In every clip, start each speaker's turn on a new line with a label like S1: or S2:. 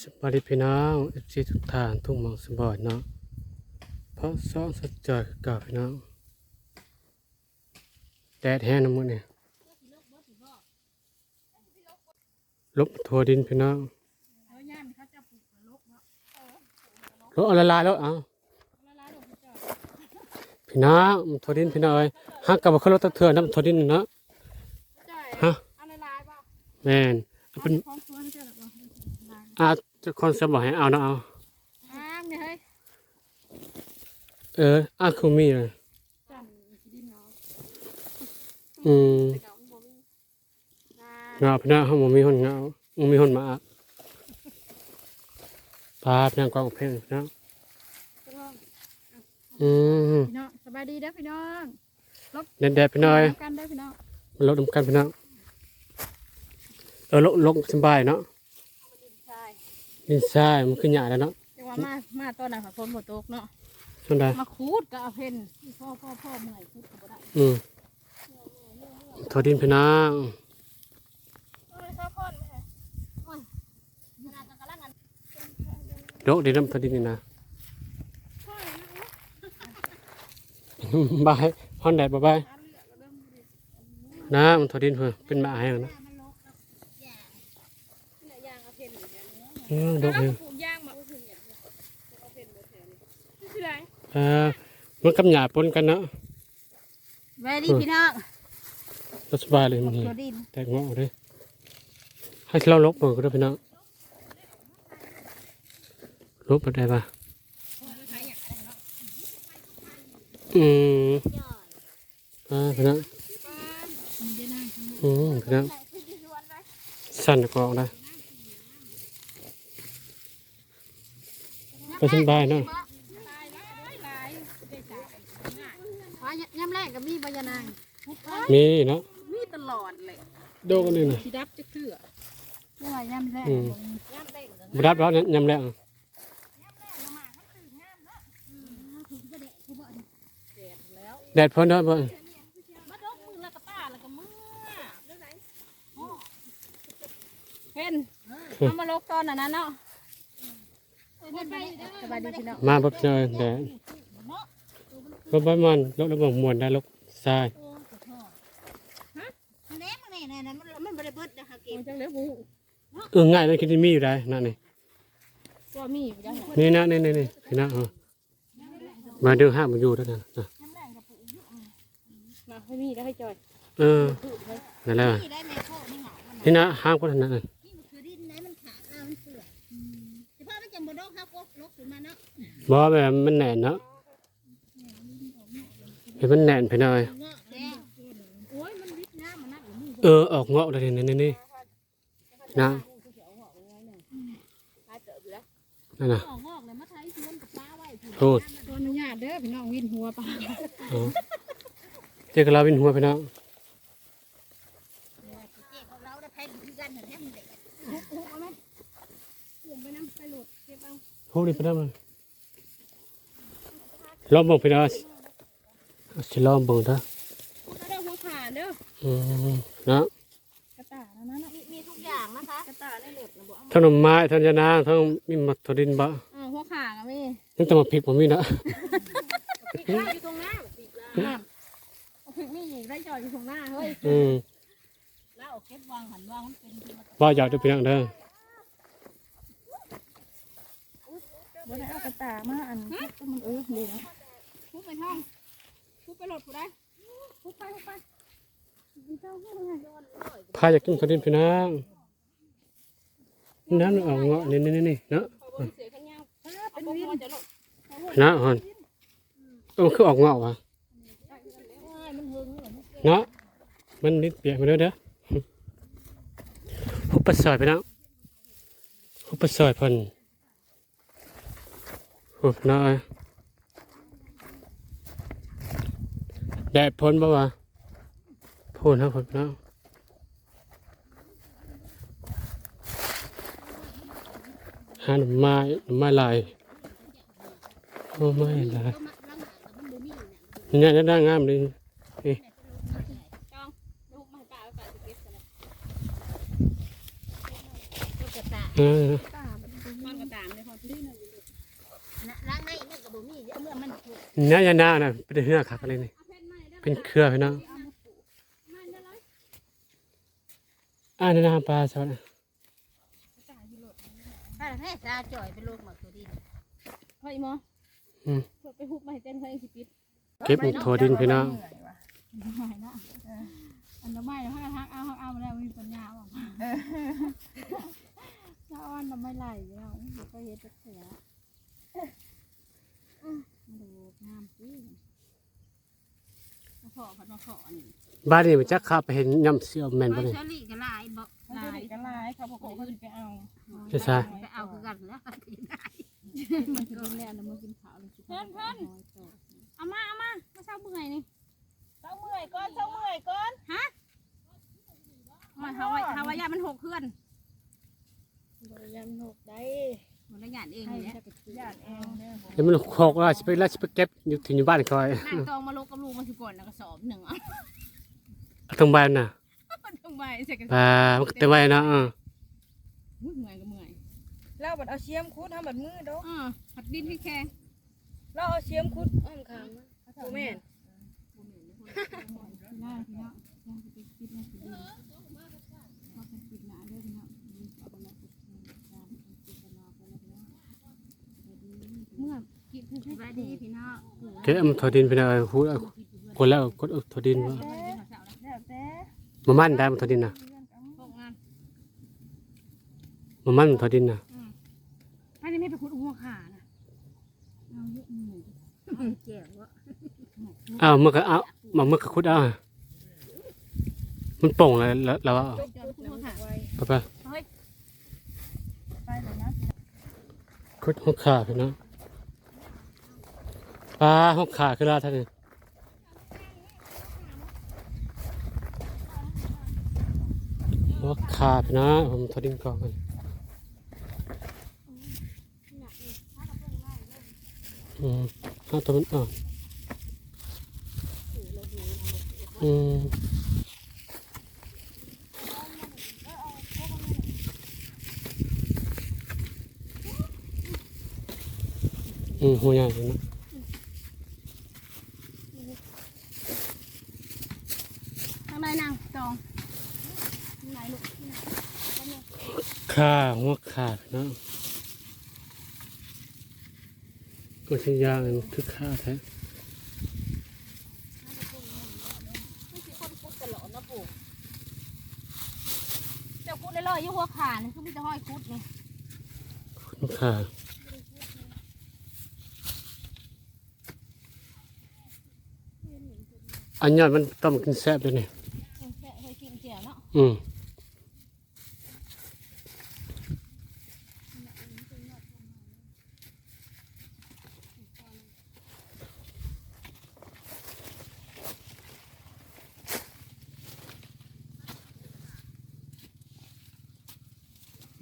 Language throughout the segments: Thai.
S1: สวัสดีพี่น้องเอฟซีทุกท่านทุกหมองสมบอดเนาะเพราะซ้อนสัจจอยกับพี่น้องแดดแห้งน้ำมันเนี่ยลบทัวดินพี่น้องลบเอาละลายแล้วเอาพี่น้องมันทัวดินพี่น้องเอ้ยฮักกับเขารถตะเถื่อนน้ำทัวดินเนาะฮะ
S2: อะไรลายป่ะ
S1: แม่นเอาเป็น
S2: อา
S1: เจะคนสบอกให้เอาเนาะเอา
S2: อ้ามเนี่ยเฮ้ย
S1: เอออาคุมีเลย
S2: จันดินเนาะ
S1: อืม
S2: เก่าบ่มีลาย
S1: เงาพี่น้องเขาบ่มีคนเงาบ่มีคนมาอักปลาพี่น้องกองเพลงพี่น้องอืม
S2: พี่น้องสบายดีเด้อพี่น้อง
S1: แดดๆพี่น้อย
S2: กันเด้อพี่น้อง
S1: มันลดน้ำกันพี่น้องเออลกลกสบายเนาะ
S2: ใช่
S1: ดินทรายมันขึ้นหยาแล้วเนาะ
S2: จังว่ามามาตอนนั้นฝนบ่ตกเนาะ
S1: ช่วงใด
S2: มาคูดก็เอาเพ่นพ่อพ่อพ่อเมื่อยคูดก็บ่ได้
S1: อืมทอดินพี่น้อง
S2: เอ้ยข้าวพ่อนไหมโอ้ยขนาดกำลังอัน
S1: ลกดินน้ำทอดินนี่นะบายพอนแดดบ่บายนะมันทอดินเพื่อเป็นหมาแห้งนะ
S2: เนี่ยยางเอาเพ่นอยู่เดี๋ ยวนี้
S1: อืมดกเอง
S2: ปลูกยางมาเอาเพ่นเนี่ยเอาเพ่นบ่แถวนี้ชื่ออะไร
S1: เออมันกับหยาปนกันเนาะ
S2: แวดีพี่น้อง
S1: ก็สบายเลยมันนี่
S2: ตัวดิน
S1: แตกงอกเลยให้เราลบมือก็ได้พี่น้องลบมาได้ปะอืมอ่าพี่น้องอืมพี่น้องสั่นก็ออกได้ ไปสบายเนาะ
S2: ว่ายำแรกก็มีบยานาง
S1: มีเนาะ
S2: มีตลอดเลย
S1: โดกันนี่นะ
S2: ที่ดับจะเถื่อนี่ว่าย่ำแรกย่ำแรก
S1: บรับแล้วเนี่ยยำแล้ว
S2: แล้ว
S1: แดดพ้นเนาะบ่
S2: มาดกมือละกระต้าแล้วก็มือเห็นเอามาลกตอนนั้นเนาะ สบายดีพี่น้อง
S1: มาบ่เจอแดดบ่บ่มันลกแล้วบ่ม่วนได้ลกทราย
S3: เล็กมันนี่นะนะมันมันบริบูรณ์นะคะเก็บ
S2: มันจังเลยบู
S1: เออง่ายเลยคิดมีอยู่ได้นั่นนี่
S2: ตัวมีอยู่ยังไง
S1: นี่นะนี่นี่นี่พี่นะเออมาดูห้ามมาอยู่แล้วนะนะ
S2: มาให้มีแล้วให้จอย
S1: เออนั่นแหละ
S3: นี่ได้ไหมพ่อไม่เหงามัน
S1: นี่นะห้ามก็นั่นน่ะ
S3: นี่มันคือดินนะมันขาดอะมันเปื่อยเฉพาะมันจะบดกครั บก็ลกขึ้นมาเนาะ
S1: บ่แบบมันแน่นเนาะเห็นมันแน่นไปหน่อย
S3: เงาะแล้ว
S2: โอ้ยมันวิทย์น้ำมันนักหรือมือ
S1: เออออกเงาะเลยนี่นี่นี่นะ
S2: ตายเจออยู่แล้ว
S1: นั่นน่ะ
S2: ออกงอกเลยมาไทยชวนกับปลาไว้
S1: โทษ
S2: ตัวอนุญาตเด้อพี่น้องวินหัวปลา
S1: อ๋อเจ้าก็ลาวินหัวไปเนาะ
S3: เจ๊ของเราได้แพ้คือกันเหมือนแท้มันเด็ก
S2: หุบเอาไหมหุบไปน้ำไปหลุดเก็บเอา
S1: โหนี่ไปได้มั้ยลองเบิ่งไปเนาะสิลองเบิ่งเด้อ
S2: ก็ได้หัวขาเด้อ
S1: อืมเนาะ
S2: กระต่ายนะนะ
S3: มีมีทุกอย่างนะคะ
S2: กระต่ายได้หลุดนะบ่เอา
S1: ทั้งหน่อไม้ทั้งยานางทั้งมีมัดทอดินบ่
S2: อ่าหัวขาก็มี
S1: ยังแต่มาพริกบ่มีนะ
S2: ปีกลาอยู่ตรงหน้าปีกลาเอาพริกนี่อีกได้จอยอยู่ตรงหน้าเฮ้ย
S1: อืม
S2: แล้วเอาเก็บวางหันวางมันเป็นที่มัน
S1: ว่าอยากจะเพียงเด้อ
S2: บ่ได้เอากระต่ายมาอันทุบมันเออดีนะทุบไปห้องทุบไปหลดผู้ใดทุบไปทุบไปเจ้าเพื่อนไง
S1: พาอยากกินข้าวดินพี่นางน้ำมันออกเงาะนี่นี่นี่เนาะ
S2: เสียกันยาวเป็นวินจะหลด
S1: พี่นางฮอนเออคือออกเงาะวะ
S2: มันหึง
S1: เนาะมันนิดเปียกมาเด้อเด้อหุบปลาซอยพี่นางหุบปลาซอยเพิ่น หุบน้อยแดดพ้นบ่วะพ้นครับพ้นพี่นางหาหน่อไม้หน่อไม้ลายหน่อไม้ลายเนี่ยจะได้งามเลย
S2: จองลูกมาป่าไปป่าจะเก็บกัน
S3: ลูกกระตาย
S1: เออ
S2: ป่าเป็น
S3: นะล้างในนั่นก็บ่มีเอาเมื่อมันถูก
S1: เนื้อยานาน่ะเป็นเนื้อคักอะไรนี่เป็นเครือพี่น้องอ่านี่นะปลาสวัสดี
S3: ถ้าแท้ซาจ่อยเป็นโรคหมดตัวดิน
S2: เฮ้ยหมอ
S1: อืม
S2: เพื่อไปฮุบมาให้เต้นเพื่อให้สิปิด
S1: เก็บถั่วดินพี่น้อง
S2: ไม่นะอันละไม่ถ้าทักเอาทักเอามาแล้วมีปัญญาบอกถ้าอ้อนเราไม่ไหลแล้วเดี๋ยวก็เฮ็ดจะเสียมา ดูงามสิมาขอพัดมาขอนี่
S1: บ้านนี้มันจะขับไปเห็นย่ำเสี้ยวแม่น
S3: ไป
S1: บ่นี่
S3: เชอรี่ก็หลายบ่
S2: ลายก็ลายเขาบอกเขาจะไปเอา
S1: ใช่ใช่
S3: ไปเอาคือกันแล้ว
S2: มันจะกินแล้วแล้วมากินขาวเลยเพื่อนเพื่อนเอามาเอามามาเช้าเมื่อยนี่
S4: เจ้าเมื่อยก่อนเจ้าเมื่อยก่อน
S2: มาเฮาไว้เฮาไว้ยามันหกเพื่อน
S4: บริยามหกได้
S3: มันละหยาดเองเนี่ย
S2: แค่ไปกิน
S4: ญาติเองเนี่ย
S1: เดี๋ยวมันโคกแล้วสิไปแล้วสิไปเก็บอยู่ที่อยู่บ้านคอย
S3: นั่งตองมาลกกับลูกมันสิก่อนแล้วก็สอบหนึ่งอะ
S1: เอาตรงบ้านน่ะ
S3: ทำไมเสร็จกัน
S1: ปลามันก็เต็มไว้นะเออ
S3: เมื่อยก็เมื่อย
S4: เราบัดเอาเชียมคุดทำบัดมือเด้อ
S3: อ่าผัดดินให้แข็ง
S4: เราเอาเชียมคุดอ้อมคางมันโอแม่น
S2: หน้าพี่น้องยังจะไปคิดนะสิดีก็เป็นคิดหนาเด้อพี่น้องเอาไปแล้วเมื่อกิน
S3: สบายดีพี่น้อง
S1: เก็บเอาถั่วดินพี่น้องเอาพูดเอากดแล้วกดเอาถั่วดินว่า
S4: แล้วแต่
S1: มามั่นได้มันถั่วดินน่ะ
S3: พวกงาน
S1: มามั่นถั่วดินน่ะ
S2: อันนี้ไม่ไปขุดหัวขานะเอาเยอะหน่อย
S3: เจ๋ววะ
S1: อ้าวเมื่อก็เอามาเมื่อก็คุดเอามันโป่งแล้วแล้วแล้วเอา
S3: จอดพูดหัวขา
S4: ไว้
S1: ไปไป
S4: ไปเลยนะ
S1: คุดหัวขาพี่น้อง ปลาหัวขาคือลาท่านนี่หัวขาพี่น้องผมถั่วดินก่อนอืมเอาตัวมันอ่อนอืมอืมหัวใหญ่เลยนะ
S2: ทางใด นางจองไหนลูก
S1: ขาหัวขาดนะก็ใช้ยางมันคือขาแท้
S2: เจ้าคุดเลยเลยยี่หัวขานี่คือมีแต่ห้อยคุดนี่
S1: หัวขาอันยอดมันต้มกินแซ่บเลยเนี่ย อืม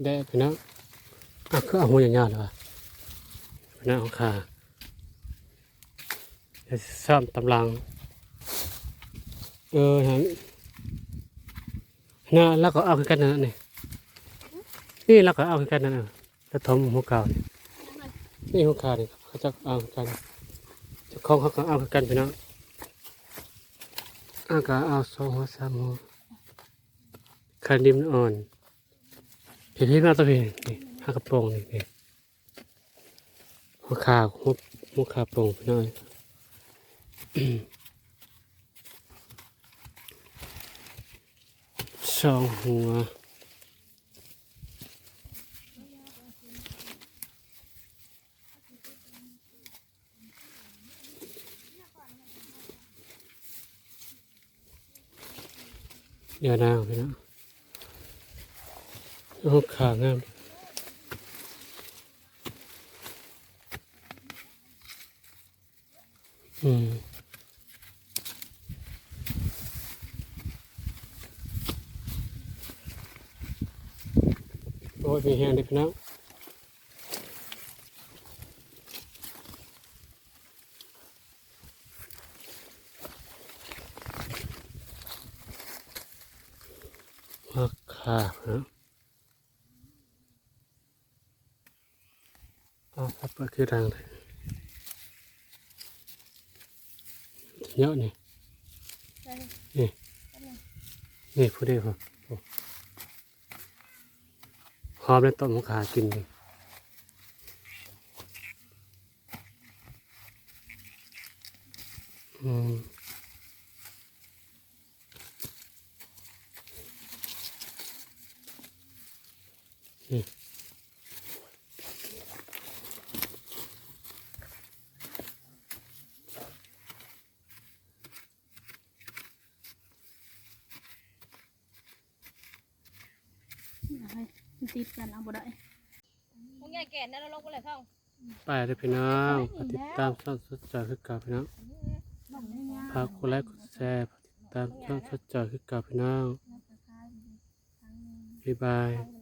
S1: ได้พี่น้องอะคือเอาหัวอย่างยาวเลยวะพี่น้องของขาเดี๋ยวสิซ้อมตำลังเออฮะ นะแล้วก็เอาคือกันนะนี่นี่แล้วก็เอาคือกันนะน่ะแล้วทมหัวเก่านี่นี่หัวเก่านี่เขาจะเอาคือกันเจ้าของเขาก็เอาคือกันพี่น้องอากาเอาสองหัวสามหัวคันดิมนอ่อนพี่พี่มาตัวพี่นี่ห้ากระโปรงนี่นี่หัวขาหัวหัวขาโปรงพี่น้อง สองหัวเดี๋ยวนะพี่นะโอ้ขางามอืม โอ้ยมีแห้งดิพี่น้องมาขานะอ๋อครับก็คือทางเลยเยอะนี่ นี่ นี่ผู้เดียวครับโอ้ หอมแล้วต้มขากินเลยอืมนี่
S2: มัน ติดกันเอาบ่ได้
S4: พวกใหญ่แก่นั่นเราลงไปเลยพ่อง
S1: ไปเลยพี่น้องฝากติดตามช่องสดจอยคือเก่าพี่น้องฝากกดไลค์กดแชร์ฝากติดตามช่องสดจอยคือเก่าพี่น้องบ๊ายบาย
S4: เ